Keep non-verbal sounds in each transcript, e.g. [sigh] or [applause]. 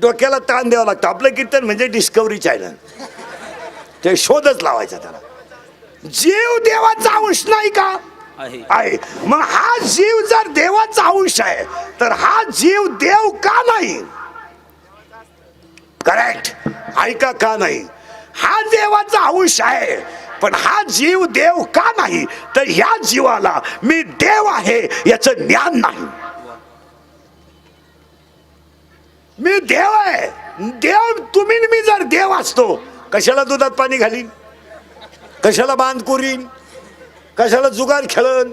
डोक्याला ताण द्यावा लागतो. आपलं कीर्तन म्हणजे डिस्कवरी चॅनल ते शोधच लावायचा त्याला. जीव देवाचा अंश नाही का? आहे. मग हा जीव जर देवाचा अंश आहे तर हा जीव देव का नाही? करेक्ट ऐका का नाही? हा देवाचा अंश आहे पण हा जीव देव का नाही? तर ह्या जीवाला मी देव आहे याचं ज्ञान नाही. मी देव आहे. देव तुम्ही मी जर देव असतो कशाला दुधात पाणी घालीन? कशाला बांध कुरीन? कशाला जुगार खेळन?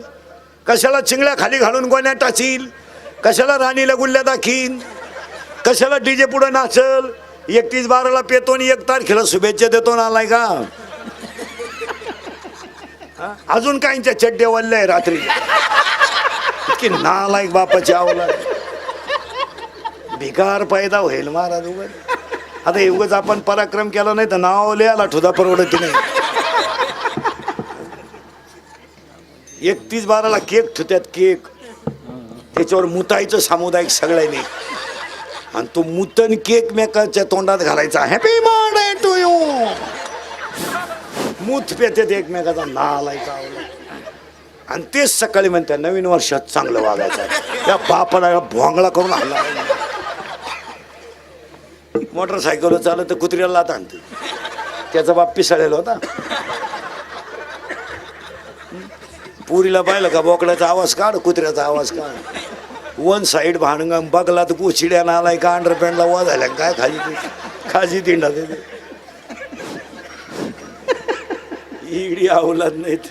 कशाला चिंगड्या खाली घालून गोण्या टाचील कशाला राणीला गुल्ल्या दाखीन? कशाला डीजे पुढे नाचल? एकतीस बाराला पेतो आणि एक तारखेला शुभेच्छा देतो ना आलाय का? अजून काहींच्या चड्डे वल्ले रात्री. की नालायक बापाची आवला भिकार पैदा होईल महाराज उगाच. आता एवढंच आपण पराक्रम केला नाही तर नाव लिहायला ठुदा परवडत नाही. एकतीस बाराला केक ठुत्यात केक. त्याच्यावर मुतायचं सामुदायिक सगळ्यांनी. आणि तो मुतन केक मेकाच्या तोंडात घालायचा. हॅपी बर्थडे टू यू मूत पेतात एकमेकाचा नालायचा आणि तेच सकाळी म्हणतात नवीन वर्षात चांगलं वागायचं आहे. त्या बापाला भोंगळा करून हल्ला मोटरसायकल चालत तर कुत्र्याला लात आणते. त्याचा बाप पिसाळलेला होता. पुरीला पाहिलं का बोकड्याचा आवाज काढ कुत्र्याचा आवाज काढ. वन साईड भानगा बघला तर कुचिड्यानं आलाय का अंडरपॅन्टला वा झाल्या. काय खाली खाजी तिंडा ते इडी आवलात नाहीत.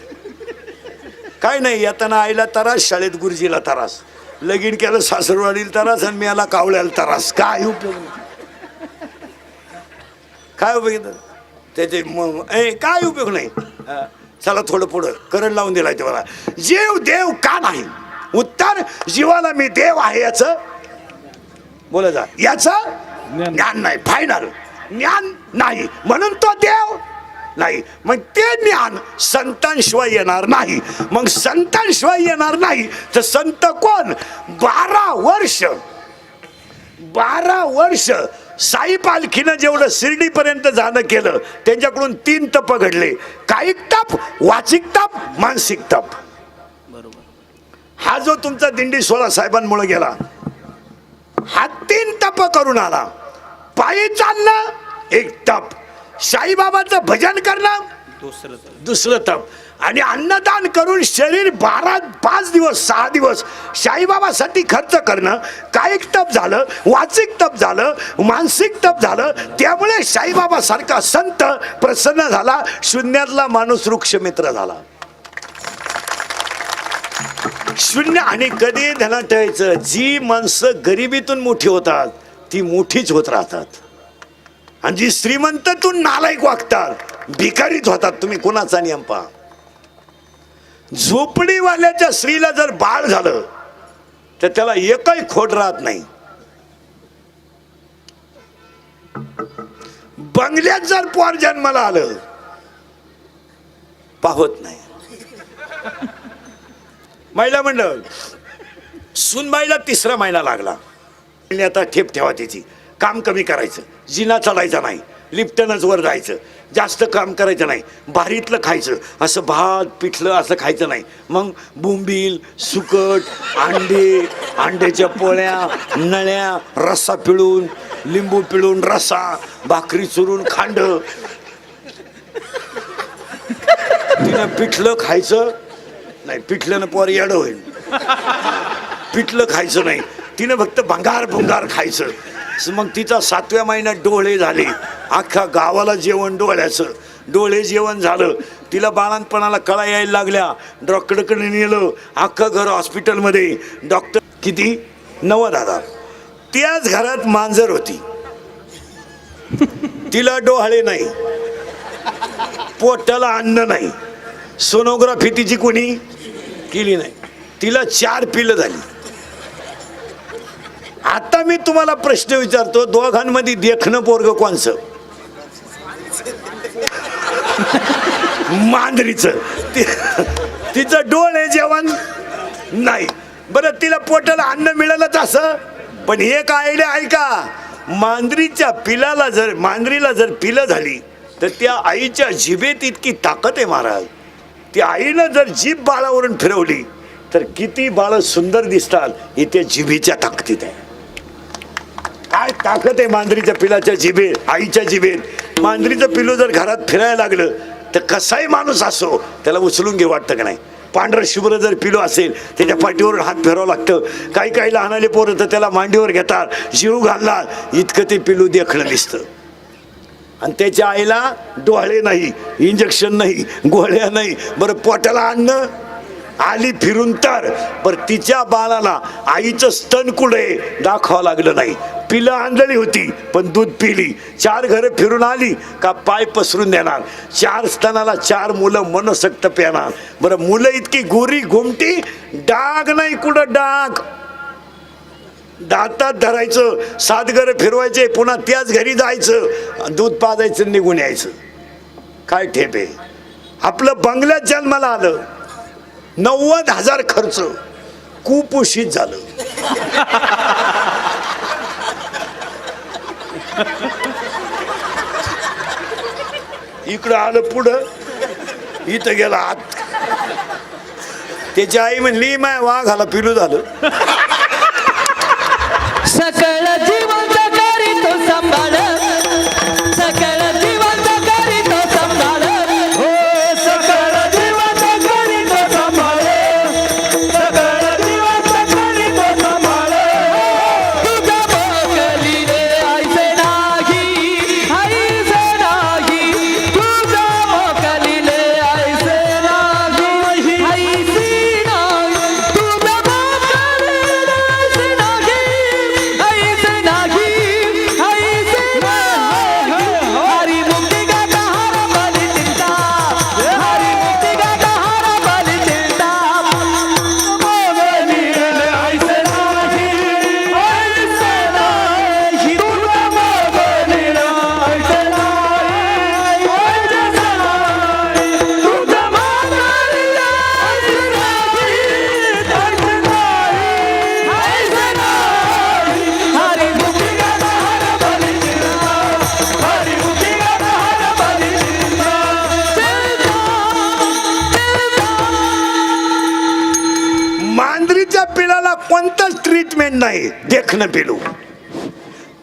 काय नाही येताना आईला तरास शाळेत गुरुजीला तरास. लगीन केलं सासरवाडीला तरास आणि मी याला कावळ्याला तरास. काय उपयोग? नाही. काय उपयोग त्याचा? त्याचे म- ए काय उपयोग नाही. चला थोडं पुढं. करंट लावून दिलाय तेव्हा जीव देव का नाही? उत्तर जीवाला मी देव आहे याच. बोला जा. याच ज्ञान. नाही. फायनल ज्ञान नाही. म्हणून तो देव नाही. मग ते ज्ञान संतांशिवाय येणार नाही. मग संतांशिवाय येणार नाही. तर संत कोण? बारा वर्ष. बारा वर्ष साई पालखीनं जेवढं शिर्डीपर्यंत जाणं केलं त्यांच्याकडून तीन तप घडले. कायिक तप वाचिक तप मानसिक तप. बरोबर हा जो तुमचा दिंडी सोळा साहेबांमुळे गेला हा तीन तप करून आला. पायी चालणं एक तप. साईबाबाचं भजन करणं दुसरं दुसरं तप. आणि अन्नदान करून शरीर बारा पाच दिवस सहा दिवस साईबाबासाठी खर्च करणं कायिक तप झालं वाचिक तप झालं मानसिक तप झालं त्यामुळे साईबाबासारखा संत प्रसन्न झाला शून्यातला माणूस वृक्षमित्र झाला. शून्य आणि कधी ध्यानात ठेवायचं जी माणसं गरिबीतून मोठी होतात ती मोठीच होत राहतात. आणि जी श्रीमंततून नालायक वागतात भिकारीत होतात तुम्ही कोणाचा नियम पहा. झोपडीवाल्याच्या स्त्रीला जर बाळ झालं तर त्याला एकही खोट राहत नाही. बंगल्यात जर पोर जन्माला आलं पाहत नाही. महिला मंडळ सुनबाईला तिसरा महिना लागला. आता ठेप ठेवा त्याची. काम कमी करायचं. जिना चढायचा नाही. लिफ्टनच वर जायचं. जास्त काम करायचं नाही. भारीतलं खायचं. असं भात पिठलं असं खायचं नाही. मग बोंबील सुकट अंडे अंड्याच्या पोळ्या नळ्या रस्सा पिळून लिंबू पिळून रस्सा भाकरी चुरून खांड. तिनं पिठलं खायचं नाही. पिठल्यानं पोर येडं होईल. पिठलं खायचं नाही. तिनं फक्त भंगार भुंगार खायचं. मग तिचा सातव्या महिन्यात डोळे झाले. अख्ख्या गावाला जेवण डोळ्याचं. डोळे जेवण झालं. तिला बाळांतपणाला कळा यायला लागल्या. डॉक्टरकडे नेलं. अख्खं घर हॉस्पिटलमध्ये. डॉक्टर किती? नव्वद हजार त्याच घरात मांजर होती. तिला डोहाळे नाही. पोटाला अन्न नाही. सोनोग्राफी तिची कोणी केली नाही. तिला चार पिलं झाली. आता मी तुम्हाला प्रश्न विचारतो दोघांमध्ये देखणं पोरग कोणचं? मांजरीचं. तिचं तिचं आहे जेवण? नाही. बरं तिला पोटाला अन्न मिळालंच असं? पण एक आयडिया ऐका. मांजरीच्या पिलाला जर मांजरीला जर पिलं झाली तर त्या आईच्या जिभेत इतकी ताकद आहे महाराज. त्या आईनं जर जीभ बाळावरून फिरवली तर किती बाळ सुंदर दिसतात हे त्या जिभेच्या ताकदीत आहे. काय ताकद आहे मांजरीच्या पिलाच्या जिभेत आईच्या जिभेत? मांजरीचं पिलू जर घरात फिरायला लागलं तर कसाही माणूस असो त्याला उचलून घे वाटतं का नाही? पांढरं शुभ्र जर पिलो असेल त्याच्या पाठीवरून हात फिरावं लागतं. काही काही लहानाले पोरं तर त्याला मांडीवर घेतात जीव घालणार इतकं ते पिलू देखणं दिसतं. आणि त्याच्या आईला डोळे नाही इंजेक्शन नाही गोळ्या नाही. बरं पोटाला आणणं आली फिरून तर. बरं तिच्या बाळाला आईचं स्तन कुठे दाखवावं लागलं नाही. पिलं आंधळी होती पण दूध पिली. चार घरं फिरून आली का पाय पसरून देणार. चार स्तनाला चार मुलं मनसक्त पेणार. बरं मुलं इतकी गोरी घुमटी डाग नाही कुठं डाग? दातात धरायचं सात घरं फिरवायचे पुन्हा त्याच घरी जायचं दूध पाजायचं निघून यायचं. काय ठेपे आपलं बंगल्यात जन्माला आलं. नव्वद हजार खर्च. कुपोषित झालं. [laughs] इकडं आलं पुढं इथं गेला आत. त्याची आई म्हणली माय वाघाला पिलू झालं. सकळ देखणं पिलू?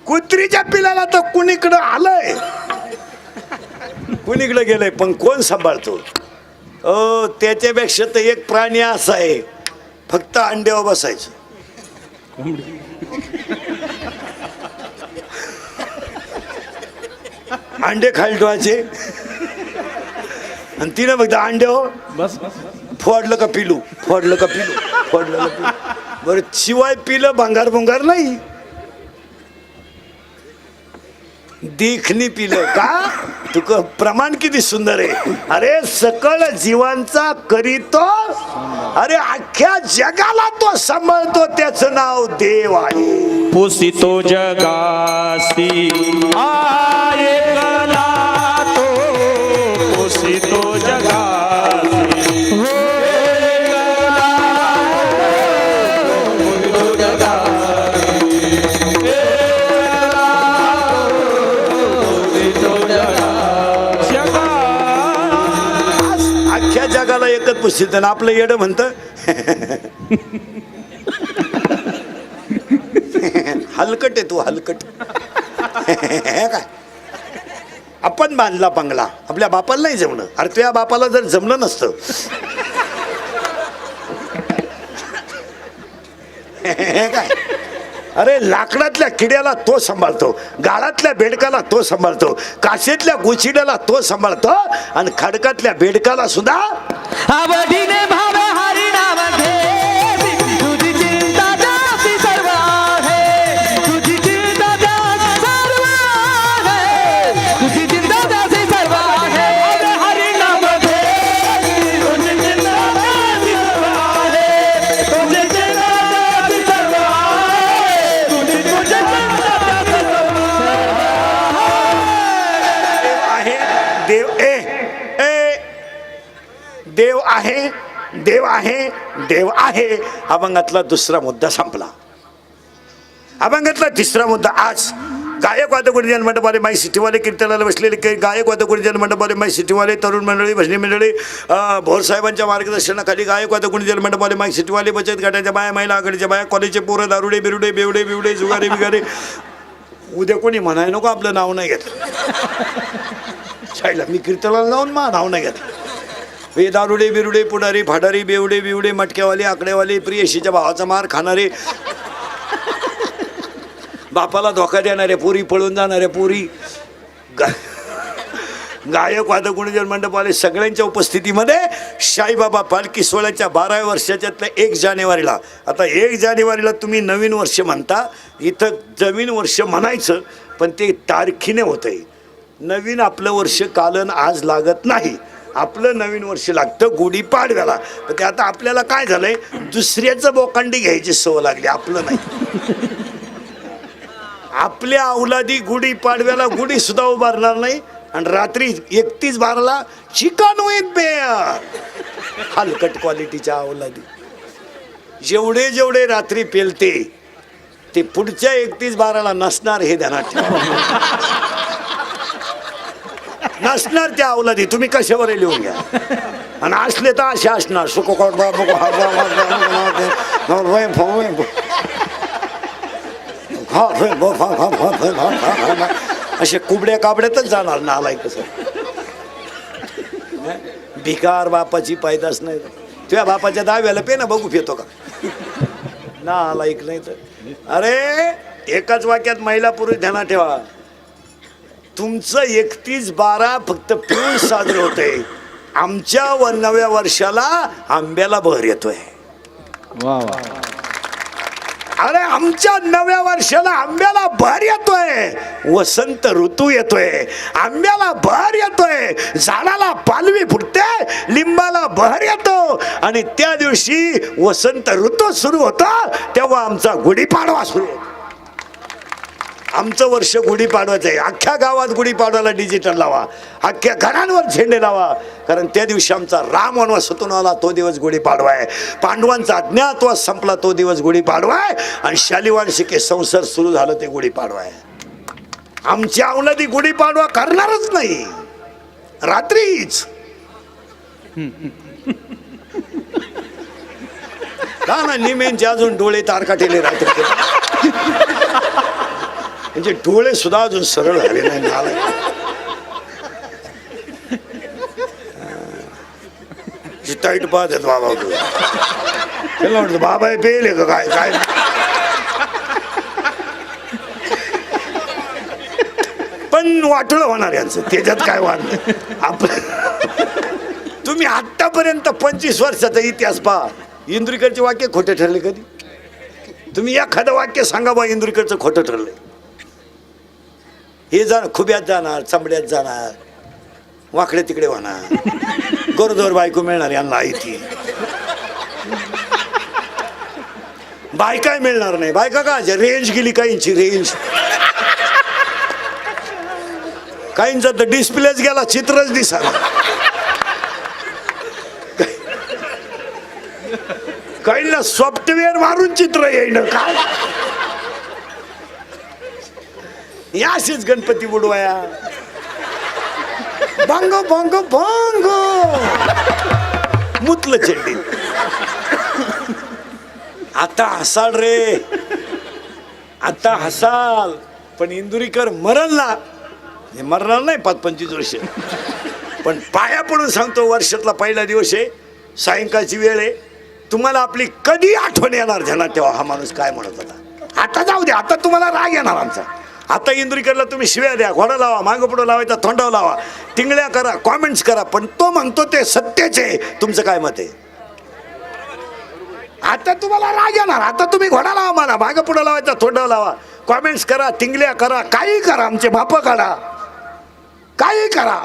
कुत्रीच्या पिलाला तर कुणीकडं आलंय? कुणीकडे गेलंय? पण कोण सांभाळतो? अ त्याच्यापेक्षा तर एक प्राणी असा आहे. फक्त अंड्यावर बसायचं. अंडे खाली ठेवायचे. आणि तिनं फक्त अंड्यावर बस. फोडलं का पिलू? फोडलं का पिलू? फोडलं का पिलू? बरं शिवाय पिलं भंगार भंगार नाही. देखणी पिलं. का? तुक प्रमाण किती सुंदर आहे. अरे सकळ जीवांचा करीतो अरे अख्ख्या जगाला तो सांभाळतो त्याचं नाव देव आहे. पुसितो जगासी. आये कला. जगाला आणि आपलं येडं म्हणतं. हलकट आहे तू हलकट. हे काय? आपण बांधला बंगला. आपल्या बापाला नाही जमणं अरे तुझ्या बापाला जर जमलं नसतं. हे काय? अरे लाकडातल्या किड्याला तो सांभाळतो गाळातल्या बेडकाला तो सांभाळतो काशेतल्या गुचिड्याला तो सांभाळतो आणि खडकातल्या बेडकाला सुद्धा आवडीने देव आहे देव आहे. अभंगातला दुसरा मुद्दा संपला. अभंगातला तिसरा मुद्दा आज गायक गुरुजन जनमंडपाले माई सिटीवाले कीर्तनाला बसलेले काही गायक गुरुजन जनमंडपाले माई सिटीवाले तरुण मंडळी भजनी मंडळी भोरसाहेबांच्या मार्गदर्शनाखाली गायक गुरुजन मंडपाले माई सिटीवाले बचत गटाच्या बाया महिला आघाडीच्या बाया कॉलेजचे पोरं दारुडे बिरुडे बेवडे बिवडे जुगारे बिगारे. उद्या कोणी म्हणाय नको आपलं नाव नाही घेतलं मी कीर्तनाला जाऊन मा नाव नाही घेतलं हे दारुडे बिरुडे पुढारी फाडारी बेवडे बिवडे मटक्यावाले आकडेवाले प्रियशीच्या भावाचा मार खाणारे. बापाला धोका देणारे पुरी पळून जाणारे पुरी. गा गायक वादक मंडपवाले सगळ्यांच्या उपस्थितीमध्ये साईबाबा पालखी सोहळ्याच्या बाराव्या वर्षाच्यातल्या एक जानेवारीला. आता एक जानेवारीला तुम्ही नवीन वर्ष म्हणता इथं जमीन वर्ष म्हणायचं पण ते तारखीने होतं आहे नवीन आपलं वर्ष कालन आज लागत नाही. आपलं नवीन वर्ष लागतं गुढीपाडव्याला तर ते आता आपल्याला काय झालंय? दुसऱ्याचं बोकांडी घ्यायची सवय लागली आपलं नाही. आपल्या अवलादी गुढीपाडव्याला गुढी सुद्धा उभारणार नाही. आणि रात्री एकतीस बाराला चिकन विथ बेअर हलकट क्वालिटीच्या अवलादी जेवढे जेवढे रात्री पेलते ते पुढच्या एकतीस बाराला नसणार हे ध्यानात ठेवा. नसणार त्या अवलादी तुम्ही कशावर लिहून घ्या आणि असले तर असे असणार सुख असे कुबड्या काबड्यातच जाणार नालाय कसं भिकार बापाची पायदास नाही तुझ्या बापाच्या दाव्याला पे ना बघू फेतो का ना नाही तर अरे एकाच वाक्यात महिला पुरुष ध्यानात ठेवा तुमचं एकतीस बारा फक्त पिऊन साजरं होतंय आमच्या व नव्या वर्षाला आंब्याला बहर येतोय. वा वा. अरे आमच्या नव्या वर्षाला आंब्याला भर येतोय. वसंत ऋतू येतोय. आंब्याला भर येतोय. झाडाला पालवी फुटते लिंबाला बहर येतो. आणि त्या दिवशी वसंत ऋतू सुरू होता तेव्हा आमचा गुढीपाडवा सुरू होतो. आमचं वर्ष गुढीपाडवाचं आहे. अख्ख्या गावात गुढीपाडवाला डिजिटल लावा. अख्ख्या घरांवर झेंडे लावा. कारण त्या दिवशी आमचा राम वनवास आला तो दिवस गुढीपाडवा आहे पांडवांचा अज्ञातवास संपला तो दिवस गुढीपाडवा आहे आणि शालिवांशिके संसार सुरू झालं ते गुढीपाडवा आहे आमची अवलादी गुढीपाडवा करणारच नाही. रात्रीच. का ना निमेंचे अजून डोळे तारकाटेले रात्री म्हणजे डोळे सुद्धा अजून सरळ झाले नाही नालायक. जी टाईट पाहत आहेत बाबा तुला त्याला वाटतं बाबा हे पेले का काय? काय? पण वाटलं होणार यांचं. त्याच्यात काय वाद आपलं तुम्ही आत्तापर्यंत पंचवीस वर्षाचा इतिहास पहा. इंद्रिकरचे वाक्य खोटे ठरले कधी? तुम्ही एखादं वाक्य सांगा बा इंद्रीकरचं खोटं ठरलंय. हे जाण खुब्यात जाणार चांबड्यात जाणार वाकडे तिकडे होणार. गोरदोर बायको मिळणार यांना ती बायकाय मिळणार नाही. बायका का रेंज गेली काहींची रेंज काहींचा तर डिस्प्लेच गेला चित्रच दिसाला काहींना सॉफ्टवेअर मारून चित्र येईन. काय? या असेच गणपती बुडवाया. भांग भांग भांग. मुतलं चेंडी आता हसाल रे. आता हसाल. पण इंदुरीकर मरणला हे मरणार नाही पाच पंचवीस वर्ष. पण पाया पडून सांगतो वर्षातला पहिला दिवस आहे. सायंकाळची वेळ आहे. तुम्हाला आपली कधी आठवण येणार ध्यानात तेव्हा हा माणूस काय म्हणत होता. आता जाऊ दे आता तुम्हाला राग येणार आमचा. आता इंद्रीकरला तुम्ही शिव्या द्या घोडा लावा मागं पुढं लावायचा थोंडाव लावा. तिंगळ्या करा कॉमेंट्स करा पण तो म्हणतो ते सत्यच आहे. तुमचं काय मत आहे? आता तुम्हाला राग येणार. आता तुम्ही घोडा लावा मला मागं पुढं लावायचा थोंडाव लावा. कॉमेंट्स करा तिंगल्या करा काही करा आमचे बाप काढा. काही करा.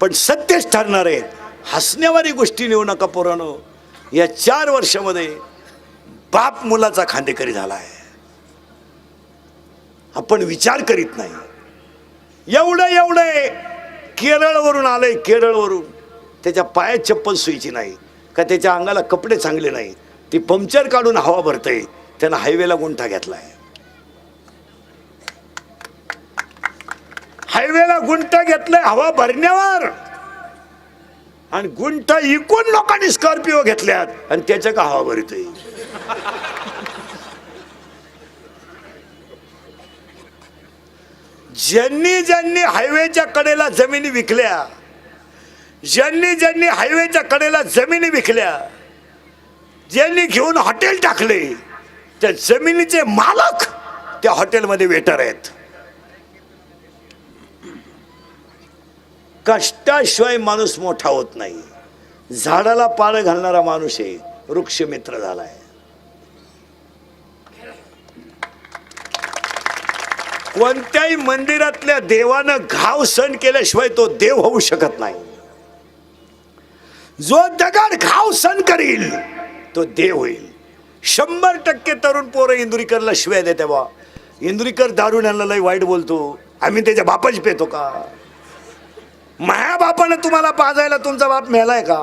पण सत्यच ठरणार आहे. हसण्यावारी गोष्टी नेऊ नका पोरानो. या चार वर्षामध्ये बाप मुलाचा खांदेकरी झाला आहे आपण विचार करीत नाही. एवढं एवढं केरळवरून आलंय केरळवरून. त्याच्या पायात चप्पल सुईची नाही का त्याच्या अंगाला कपडे चांगले नाही. ती पंक्चर काढून हवा भरतय त्यानं हायवेला गुंठा घेतलाय. हायवेला गुंठा घेतलंय हवा भरण्यावर. आणि गुंठा इकून लोकांनी स्कॉर्पिओ घेतल्यात आणि त्याच्या का हवा भरतोय? ज्यांनी ज्यांनी हायवेच्या कडेला जमिनी विकल्या ज्यांनी ज्यांनी हायवेच्या कडेला जमिनी विकल्या ज्यांनी घेऊन हॉटेल टाकले त्या जमिनीचे मालक त्या हॉटेलमध्ये वेटर आहेत. कष्टाशिवाय माणूस मोठा होत नाही. झाडाला पाळं घालणारा माणूस आहे वृक्षमित्र झालाय. कोणत्याही मंदिरातल्या देवानं घाव सण केल्याशिवाय तो देव होऊ शकत नाही. जो दगड घाव सण करील तो देव होईल. शंभर टक्के तरुण पोरं इंदुरीकरला शिवाय देते बा. इंदुरीकर दारुण्याला लय वाईट बोलतो. आम्ही त्याच्या बापच पेतो का? माया बापानं तुम्हाला पाजायला तुमचा बाप मेलाय का?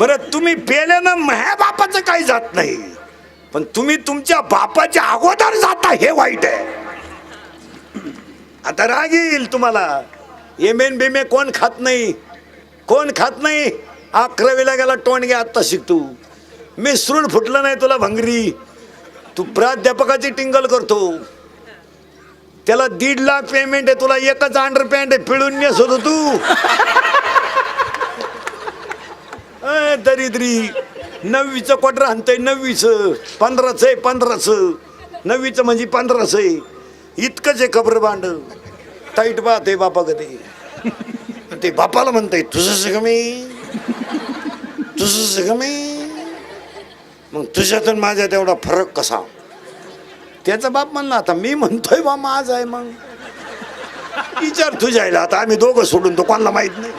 बरं तुम्ही पेल्यानं माया बापाचं काही जात नाही. पण तुम्ही तुमच्या बापाच्या अगोदर जाता हे वाईट आहे. आता राग येईल तुम्हाला. एम बिमे कोण खात नाही? कोण खात नाही? अकरावीला गेला टोणगे आत्ता शिकतो मिसरून फुटलं नाही तुला भंगरी. तू प्राध्यापकाची टिंगल करतो. त्याला दीड लाख पेमेंट आहे तुला एकच अंडर पॅन्ट आहे पिळून नेस होतो तू. दरिद्री नववीचं क्वार्टर आणतंय नववीचं. पंधराचं आहे पंधराचं. नववीचं म्हणजे पंधराचं आहे. इतकंच आहे खबर बांड टाईट बात आहे बापा कधी ते बापाला म्हणतंय तुझं सगळं मी. तुझं सगळं मी. मग तुझ्यातून माझ्या तेवढा फरक कसा? त्याचा बाप म्हणला आता मी म्हणतोय बा माझ आहे मग. विचार तुझ्या आता आम्ही दोघं सोडून तो कोणाला माहीत नाही.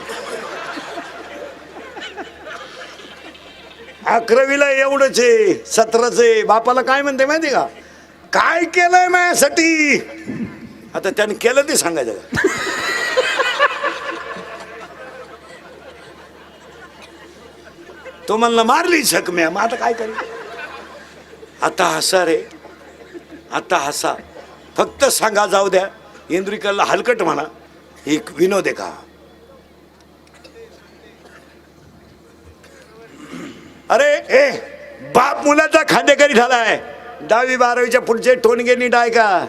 अकरावीला एवढंच आहे सतराच आहे. बापाला काय म्हणते माहिती का? काय केलंय माझ्यासाठी? आता त्याने केलं ते सांगायचं का? तो म्हणला मारली जखम्या मग आता काय करू? आता हसा रे. आता हसा. फक्त सांगा जाऊ द्या. इंद्रिकरला हलकट म्हणा. एक विनोद आहे का? अरे ए बाप मुलाचा खांदेकरी झालाय. दहावी बारावीच्या पुढचे टोनगे डाय का?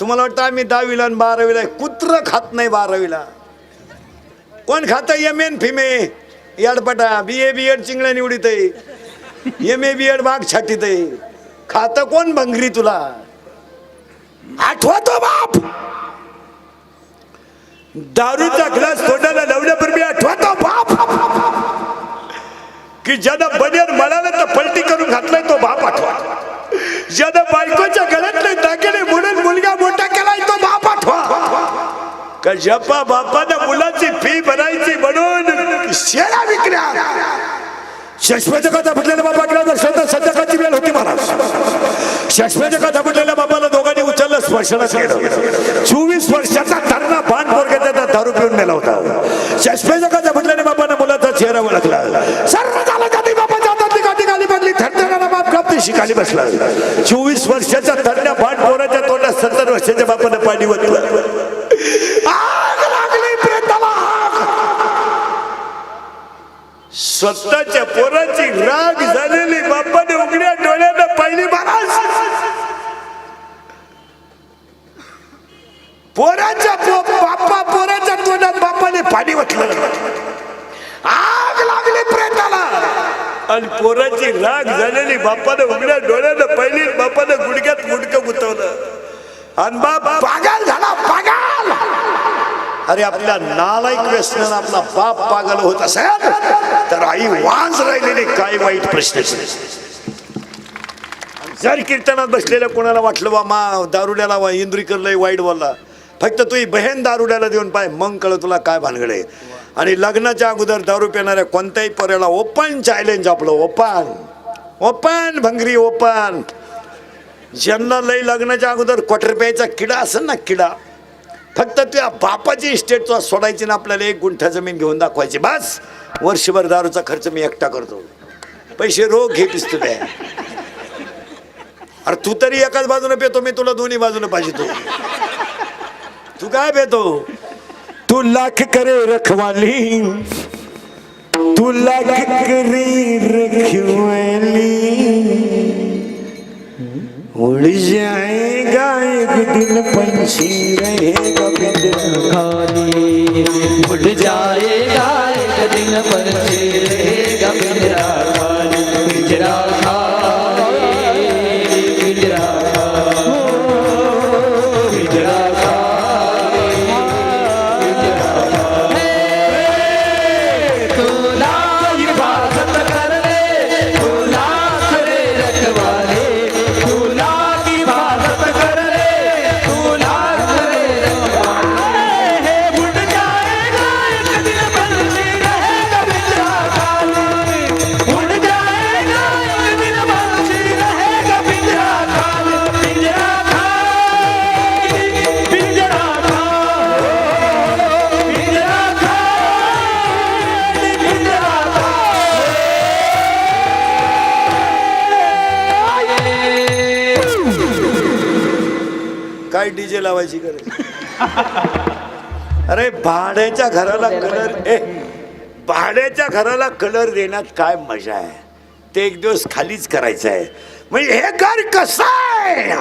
तुम्हाला वाटतं आम्ही दहावीला आणि बारावीला कुत्र खात नाही बारावीला. कोण खात? एम एन फिमे याडपटा बी ए बी एड चिंगड्या निवडीत एम ए बी एड बाग छाटीत खात कोण भंगरी तुला? आठवतो बाप! दारूचा ग्लास तोंडाला लावण्यापूर्वी आठवतो बाप! की ज्यानं बनियन म्हणाला तर पलटी करून घातलाय तो बाप आठवा. ज्यानं बायकोच्या गळ्यातले दागिने म्हणून मुलगा मोठा केलाय तो बाप आठवा. का जपा बापानं मुलाची फी भरायची म्हणून शेळा विकल्या शाश्वत कथा फुटलेल्या बाबा गेला तर स्वतः वेळ होती महाराज. शाश्वत कथा फुटलेल्या बाबाला दोघांनी उचललं स्पर्शना केलं. चोवीस वर्षाचा धरणा बाण पोरग्याचा दारू पिऊन मेला होता. शाश्वत कथा फुटलेल्या चेहरा ओळखला. सर्व झालं कधी बापाच्या हातातली गाठी गाली बदली थरथराला बाप कापते शिकाली बसला. चोवीस वर्षाचा धरण्या बाण पोराच्या तोंडात सत्तर वर्षाच्या बापानं पाणी वतलं आग लागली प्रेताला स्वतःच्या पोराची राग झालेली बापाने उघड्या डोळ्यानं पहिली महाराज. पोराच्या बाप्पा पोराच्या तोंडात बापाने पाणी वतलं त्याला आणि पोराची राग झालेली बापाने उघड्या डोळ्यानं पहिली बापाने गुडघ्यात गुडकं गुतवलं. आणि बाप पागल झाला पागल. अरे आपल्या नालायक व्यसनानं आपला बाप पागल होत असेल तर आई वाज राहिलेली काय वाईट प्रश्न जर कीर्तनात बसलेल्या कोणाला वाटलं बा मा दारुड्याला वा इंद्री लय वाईट बोलला. फक्त तुझी बहीण दारुड्याला देऊन पाय मग कळ तुला काय भानगड आहे. आणि लग्नाच्या अगोदर दारू पिणाऱ्या कोणत्याही पर्याला ओपन चॅलेंज आपलं ओपन. ओपन भंगरी ओपन. ज्यांना लई लग्नाच्या अगोदर क्वार्टर प्यायचा किडा असेल ना किडा फक्त त्या बापाची इस्टेट तुला सोडायची ना आपल्याला एक गुंठा जमीन घेऊन दाखवायची. बस. वर्षभर दारूचा खर्च मी एकटा करतो. पैसे रोख घेतीस पिस्तूल अरे तू तरी एकाच बाजूने पेतो मी तुला दोन्ही बाजूने पाहिजे तू तू काय पेतो? तू लाख करे रखवाली। तू लाख करे रखवाली। उड़ जाएगा एक दिन पंछी रहेगा पिंजरा खाली। उड़ जाएगा एक दिन पंछी रहेगा। डीजे गरज. अरे भाड्याच्या घराला कलर ए भाड्याच्या घराला कलर देण्यात काय मजा आहे? ते एक दिवस खालीच करायचं आहे म्हणजे हे घर कसं आहे?